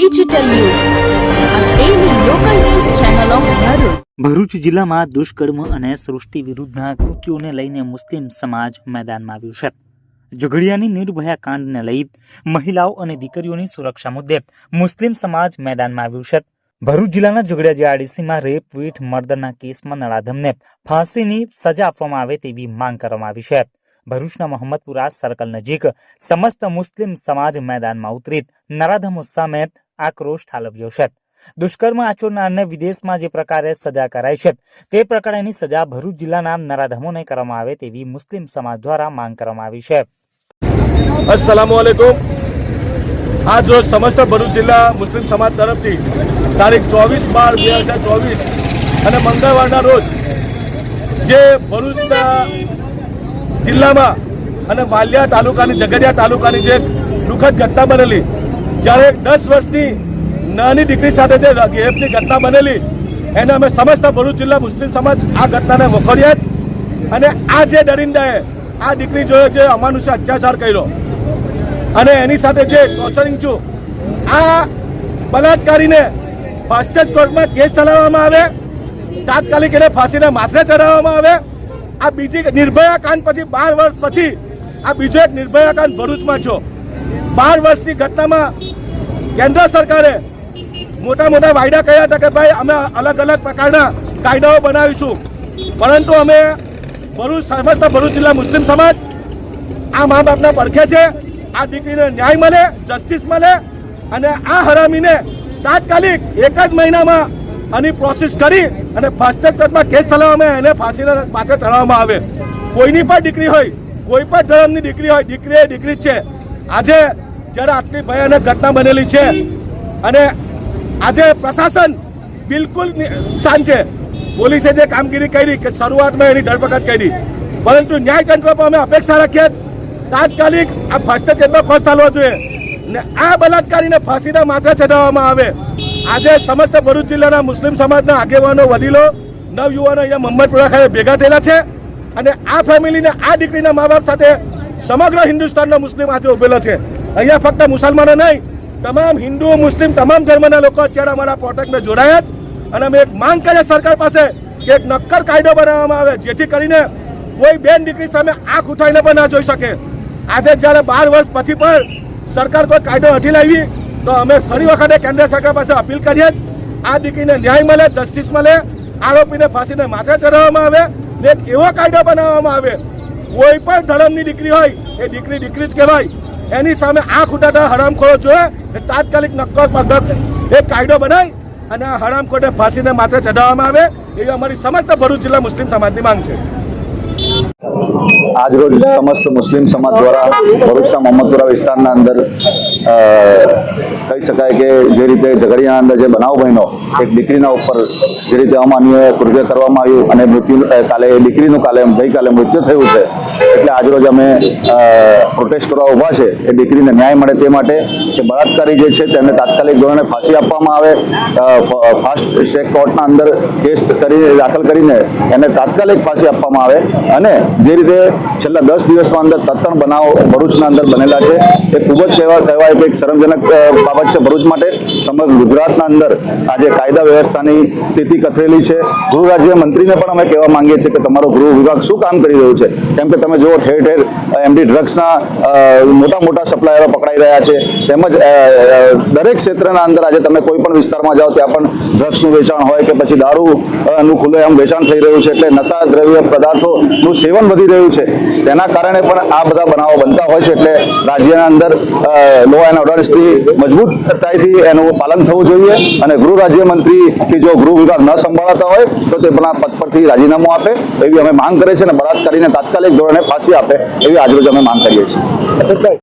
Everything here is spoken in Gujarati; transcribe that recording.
ડિજિટલ ભરૂચ ભરૂચ જિલ્લામાં દુષ્કર્મ અને સૃષ્ટિ વિરુદ્ધના કૃત્યોને લઈને મુસ્લિમ સમાજ મેદાનમાં આવ્યું છે. ઝઘડિયાની નિર્ભયા કાંડને લઈ મહિલાઓ અને દીકરીઓની સુરક્ષા મુદ્દે મુસ્લિમ સમાજ મેદાનમાં આવ્યું છે. ભરૂચ જિલ્લાના ઝઘડિયા જીઆરડીસીમાં રેપ, વીટ મર્દરના કેસમાં નળાધમને ફાંસીની સજા આપવામાં આવે તેવી માંગ કરવામાં આવી છે. ભરૂચના મોહમ્મદપુરા સર્કલ નજીક સમસ્ત મુસ્લિમ સમાજ મેદાનમાં ઉતરી નરાધમો સામે આક્રોશ ઠાલવ્યો છે. દુષ્કર્મ આચરનારને વિદેશમાં જે પ્રકારે સજા કરાઈ છે, તે પ્રકારેની સજા ભરૂચ જિલ્લાના નરાધમોને કરવામાં આવે તેવી મુસ્લિમ સમાજ દ્વારા માંગ કરવામાં આવી છે. અસલામ વાલેકુમ આજ રોજ સમસ્ત ભરૂચ જિલ્લા મુસ્લિમ સમાજ તરફથી તારીખ ચોવીસ બાર બે હજાર ચોવીસ અને મંગળવારના રોજ જે ભરૂચના જિલ્લામાં અને વાલિયા તાલુકાની ઝઘડિયા તાલુકાની જે દુઃખદ ઘટના બનેલી જ્યારે દસ વર્ષની નાની દીકરી સાથે જે રેપની ઘટના બનેલી, એને અમે સમસ્ત ભરૂચ જિલ્લા મુસ્લિમ સમાજ આ ઘટનાને વખોડ્યા. અને આ જે દરિંદાએ આ દીકરી જોયો જે અમાનુષે અત્યાચાર કર્યો. અને એની સાથે જે ટોર્ચરિંગ છું આ બલાત્કારીને ફાસ્ટ કોર્ટમાં કેસ ચલાવવામાં આવે, તાત્કાલિક એને ફાંસીને માથે ચડાવવામાં આવે. આ બીજી નિર્ભયા કાંડ પછી બાર વર્ષ પછી આ બીજો એક નિર્ભયા કાંડ ભરૂચમાં છો બાર વર્ષની ઘટનામાં કેન્દ્ર સરકારે મોટા મોટા વાયદા કર્યા હતા કે ભાઈ અમે અલગ અલગ પ્રકારના કાયદાઓ બનાવીશું. પરંતુ અમે ભરૂચ સમસ્ત ભરૂચ જિલ્લા મુસ્લિમ સમાજ આ મા બાપના પરખે છે. આ દીકરીને ન્યાય મળે જસ્ટિસ મળે અને આ હરામીને તાત્કાલિક એક જ મહિનામાં આની પ્રોસેસ કરી અને ફાસ્ટ કોર્ટમાં કેસ ચલાવવામાં એને ફાંસીને પાછળ ચડાવવામાં આવે. કોઈની પણ દીકરી હોય, કોઈ પણ ધર્મની દીકરી હોય, દીકરી એ દીકરી જ છે. આજે જ્યારે આટલી ભયાનક ઘટના બનેલી છે અને આજે પ્રશાસન બિલકુલ શાંત છે. પોલીસે જે કામગીરી કરી કે શરૂઆતમાં એની ધરપકડ કરી. પરંતુ ન્યાયતંત્ર પર અમે અપેક્ષા રાખીએ તાત્કાલિક આ ભ્રષ્ટાચારમાં ખોજ ચાલવો જોઈએ. ને આ બલાત્કારીને ફાંસીના માથે ચડાવવામાં આવે. આજે સમસ્ત ભરૂચ જિલ્લાના મુસ્લિમ સમાજના આગેવાનો, વડીલો, નવયુવાનો અહીંયા મોહમ્મદપુરા ખાતે ભેગા થયેલા છે. અને આ ફેમિલીને, આ દીકરીના મા બાપ સાથે સમગ્ર હિન્દુસ્તાનનો મુસ્લિમ આજે ઉભેલો છે. અહીંયા ફક્ત મુસલમાનો નહીં, તમામ હિન્દુ, મુસ્લિમ, તમામ ધર્મના લોકો અત્યારે અમારા પ્રોટેક્ટમાં જોડાયા અને અમે એક માંગ કરીએ સરકાર પાસે કે એક નક્કર કાયદો બનાવવામાં આવે, જેથી કરીને કોઈ બેન દીકરી સામે આંખ ઉઠાઈને પણ ના જોઈ શકે. આજે જ્યારે બાર વર્ષ પછી પણ સરકાર કોઈ કાયદો નથી લાવી, તો અમે ફરી વખતે કેન્દ્ર સરકાર પાસે અપીલ કરીએ. આ દીકરીને ન્યાય મળે જસ્ટિસ મળે, આરોપીને ફાંસીને માથે ચડાવવામાં આવે ને એક એવો કાયદો બનાવવામાં આવે. કોઈ પણ ધર્મની દીકરી હોય, એ દીકરી દીકરી જ કહેવાય. એની સામે આંખ ઉઠાતા હરામખોરો જોયે તાત્કાલિક નક્કર એક કાયદો બનાવી અને આ હરામખોરને ફાંસીને માથે ચડાવવામાં આવે, એવી અમારી સમસ્ત ભરૂચ જિલ્લા મુસ્લિમ સમાજની માંગ છે. આજરોજ સમસ્ત મુસ્લિમ સમાજ દ્વારા ભરૂચના મોહમ્મદપુરા વિસ્તારના અંદર કહી શકાય કે જે રીતે ઝઘડિયાના અંદર જે બનાવ બન્યો એક દીકરીના ઉપર જે રીતે અમાનવીય કૃત્ય કરવામાં આવ્યું અને મૃત્યુ કાલે દીકરીનું કાલે ગઈકાલે મૃત્યુ થયું છે. એટલે આજરોજ અમે પ્રોટેસ્ટ કરવા ઊભા છે. એ દીકરીને ન્યાય મળે તે માટે કે બળાત્કારી જે છે તેમને તાત્કાલિક ધોરણે ફાંસી આપવામાં આવે ફાસ્ટ ટ્રેક કોર્ટના અંદર કેસ કરી દાખલ કરીને એને તાત્કાલિક ફાંસી આપવામાં આવે અને જે રીતે છેલ્લા દસ દિવસમાં અંદર તત્ણ બનાવ ભરૂચના અંદર બનેલા છે એ ખૂબ જ કહેવા કહેવાય કે એક શરમજનક અ, બાબત છે ભરૂચ માટે. સમગ્ર ગુજરાતના અંદર આજે કાયદા વ્યવસ્થાની સ્થિતિ કથરેલી છે. ગૃહ રાજ્ય મંત્રીને પણ અમે કહેવા માંગીએ છીએ કે તમારો ગૃહ વિભાગ શું કામ કરી રહ્યું છે? કેમ કે તમે જુઓ ઠેર ઠેર એમડી ડ્રગ્સના મોટા મોટા સપ્લાયરો પકડાઈ રહ્યા છે. તેમજ દરેક ક્ષેત્રના અંદર આજે તમે કોઈ પણ વિસ્તારમાં જાઓ ત્યાં પણ ડ્રગ્સનું વેચાણ હોય કે પછી દારૂ અ, નું ખુલ્લેઆમ વેચાણ થઈ રહ્યું છે એટલે નશા દ્રવ્ય પદાર્થોનું સેવન વધી રહ્યું છે. તેના કારણે પણ આ બધા બનાવો બનતા હોય છે એટલે રાજ્યના અંદર લો એન્ડ ઓર્ડર્સથી મજબૂતતાથી એનું પાલન થવું જોઈએ અને ગૃહ રાજ્યમંત્રી કે જો ગૃહ વિભાગ ન સંભાળતા હોય તો તે પણ પદ પરથી રાજીનામું આપે એવી અમે માંગ કરે છે અને બળાત્કારીને તાત્કાલિક ધોરણે ફાંસી આપે એવી આજરોજ અમે માંગ કરીએ છીએ.